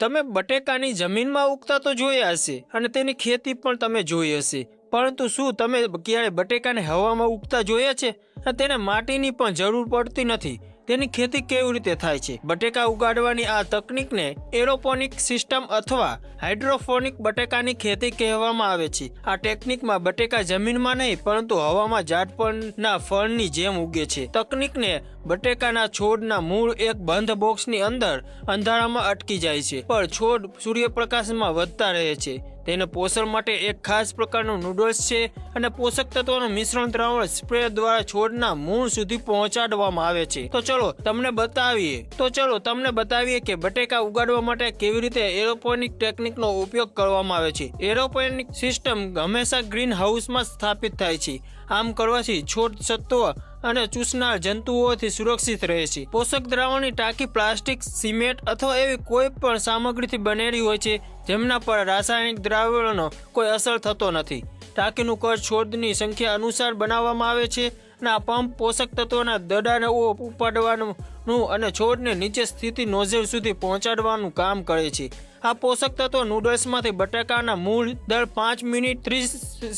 તમે બટેકાની જમીનમાં ઉગતા તો જોયા હશે અને તેની ખેતી પણ તમે જોઈ હશે. પરંતુ શું તમે ક્યારે બટેકાને હવામાં ઉગતા જોયા છે? તેને માટીની પણ જરૂર પડતી નથી. તેની ખેતી કેવી રીતે થાય છે? બટેકા ઉગાડવાની આ તકનિકને એરોપોનિક સિસ્ટમ અથવા હાઇડ્રોફોનિક બટેકાની ખેતી કહેવામાં આવે છે. આ ટેકનિકમાં બટેકા જમીનમાં નહીં, પરંતુ હવામાં ઝાડપણના ફળની જેમ ઉગે છે. તકનિકને બટેકાના છોડના મૂળ એક બંધ બોક્સની અંદર અંધારામાં અટકી જાય છે પણ છોડ સૂર્યપ્રકાશમાં વધતા રહે છે. તેને પોષણ માટે એક ખાસ પ્રકારનું નૂડલ્સ છે અને પોષક તત્વોનું મિશ્રણ દ્રાવણ સ્પ્રે દ્વારા છોડના મૂળ સુધી પહોંચાડવામાં આવે છે. તો ચલો તમને બતાવીએ. તો ચલો તમને બતાવીએ કે બટેકા ઉગાડવા માટે કેવી રીતે એરોપોનિક ટેકનિકનો ઉપયોગ કરવામાં આવે છે. એરોપોનિક સિસ્ટમ હંમેશા ગ્રીન હાઉસમાં સ્થાપિત થાય છે. આમ કરવાથી છોડ સત્વ અને ચૂસનાર જંતુઓથી સુરક્ષિત રહે છે. પોષક દ્રાવણની ટાંકી પ્લાસ્ટિક, સિમેન્ટ અથવા એવી કોઈ પણ સામગ્રીથી બનેલી હોય છે, જેમના પર રાસાયણિક દ્રાવણનો કોઈ અસર થતો નથી. ટાંકીનું કદ છોડની સંખ્યા અનુસાર બનાવવામાં આવે છે અને આ પંપ પોષક તત્વોના દડાને ઉપાડવાનું અને છોડને નીચે સ્થિતિ નોઝેલ સુધી પહોંચાડવાનું કામ કરે છે. આ પોષક તત્વો નૂડલ્સમાંથી બટાકાના મૂળ દર પાંચ મિનિટ ત્રીસ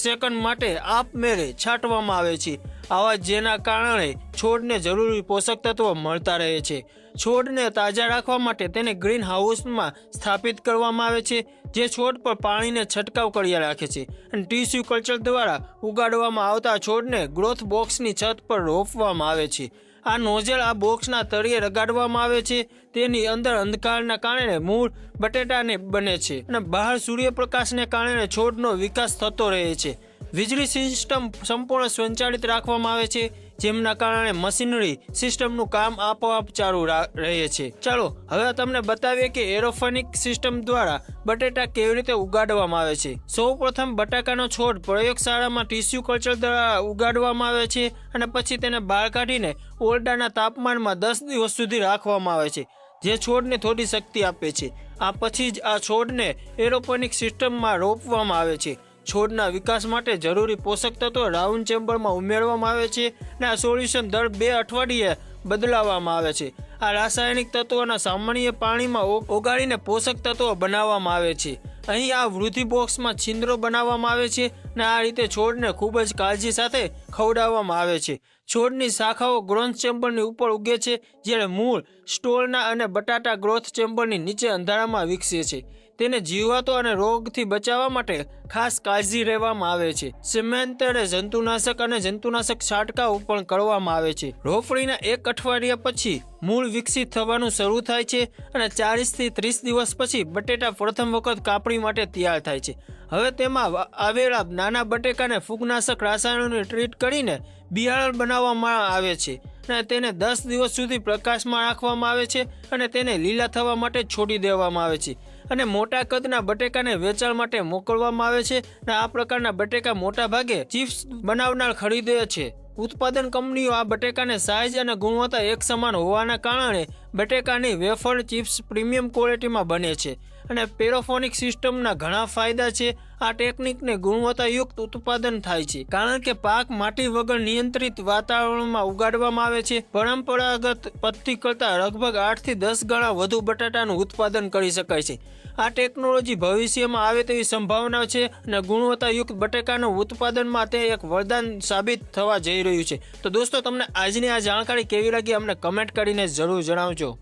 સેકન્ડ માટે આપમેળે છાંટવામાં આવે છે. આવા જેના કારણે છોડને જરૂરી પોષક તત્વો મળતા રહે છે. છોડને તાજા રાખવા માટે તેને ગ્રીન હાઉસમાં સ્થાપિત કરવામાં આવે છે, જે છોડ પર પાણીને છંટકાવ કર્યા રાખે છે. અને ટીસ્યુ કલ્ચર દ્વારા ઉગાડવામાં આવતા છોડને ગ્રોથ બોક્સની છત પર રોપવામાં આવે છે. આ નોઝલ આ બોક્સના તળિયે રગાડવામાં આવે છે. તેની અંદર અંધકારના કારણે મૂળ બટેટાને બને છે અને બહાર સૂર્યપ્રકાશને કારણે છોડનો વિકાસ થતો રહે છે. વીજળી સિસ્ટમ સંપૂર્ણ સંચાલિત રાખવામાં આવે છે, જેમના કારણે મશીનરી સિસ્ટમનું કામ આપોઆપ ચાલુ રહે છે. ચાલો, હવે તમને બતાવીએ કે એરોફોનિક સિસ્ટમ દ્વારા બટેટા કેવી રીતે ઉગાડવામાં આવે છે. સૌ પ્રથમ બટાકાનો છોડ પ્રયોગશાળામાં ટીસ્યુ કલ્ચર દ્વારા ઉગાડવામાં આવે છે અને પછી તેને બહાર કાઢીને ઓરડાના તાપમાનમાં દસ દિવસ સુધી રાખવામાં આવે છે, જે છોડને થોડી શક્તિ આપે છે. આ પછી જ આ છોડને એરોપોનિક સિસ્ટમમાં રોપવામાં આવે છે. છોડના વિકાસ માટે જરૂરી પોષક તત્વો રાઉન્ડ ચેમ્બરમાં ઉમેરવામાં આવે છે અને આ સોલ્યુશન દર બે અઠવાડિયે બદલાવવામાં આવે છે. આ રાસાયણિક તત્વોના સામાન્ય પાણીમાં ઓગાળીને પોષક તત્વો બનાવવામાં આવે છે. અહીં આ વૃદ્ધિ બોક્સમાં છિદ્રો બનાવવામાં આવે છે અને આ રીતે છોડને ખૂબ જ કાળજી સાથે ખવડાવવામાં આવે છે. છોડની શાખાઓ ગ્રોથ ચેમ્બરની ઉપર ઉગે છે, જ્યારે મૂળ સ્ટોલના અને બટાટા ગ્રોથ ચેમ્બરની નીચે અંધારામાં વિકસે છે. તેને જીવાતો અને રોગથી બચાવવા માટે ખાસ કાળજી લેવામાં આવે છે. સમયાંતરે જંતુનાશક અને જંતુનાશક છાંટકાવ પણ કરવામાં આવે છે. રોપણીના એક અઠવાડિયા પછી મૂળ વિકસિત થવાનું શરૂ થાય છે અને ચાલીસથી ત્રીસ દિવસ પછી બટેટા પ્રથમ વખત કાપણી માટે તૈયાર થાય છે. હવે તેમાં આવેલા નાના બટેકાને ફૂગનાશક રસાયણોને ટ્રીટ કરીને બિયારણ બનાવવામાં આવે છે અને તેને દસ દિવસ સુધી પ્રકાશમાં રાખવામાં આવે છે અને તેને લીલા થવા માટે છોડી દેવામાં આવે છે. અને મોટા કદના બટેકાને વેચાણ માટે મોકલવામાં આવે છે અને આ પ્રકારના બટેકા મોટા ભાગે ચિપ્સ બનાવનાર ખરીદે છે. ઉત્પાદન કંપનીઓ આ બટેકાને સાઇઝ અને ગુણવત્તા એક સમાન હોવાના કારણે બટેકાની વેફર ચિપ્સ પ્રીમિયમ ક્વોલિટીમાં બને છે. અને પેરોફોનિક સિસ્ટમના ઘણા ફાયદા છે. આ ટેકનિકને ગુણવત્તાયુક્ત ઉત્પાદન થાય છે. કારણ કે પાક માટી વગર નિયંત્રિત વાતાવરણમાં ઉગાડવામાં આવે છે. પરંપરાગત પદ્ધતિ કરતાં લગભગ આઠથી દસ ગણા વધુ બટાટાનું ઉત્પાદન કરી શકાય છે. આ ટેકનોલોજી ભવિષ્યમાં આવે તેવી સંભાવના છે અને ગુણવત્તાયુક્ત બટાકાનું ઉત્પાદનમાં તે એક વરદાન સાબિત થવા જઈ રહ્યું છે. તો દોસ્તો, તમને આજની આ જાણકારી કેવી લાગી? અમને કમેન્ટ કરીને જરૂર જણાવજો.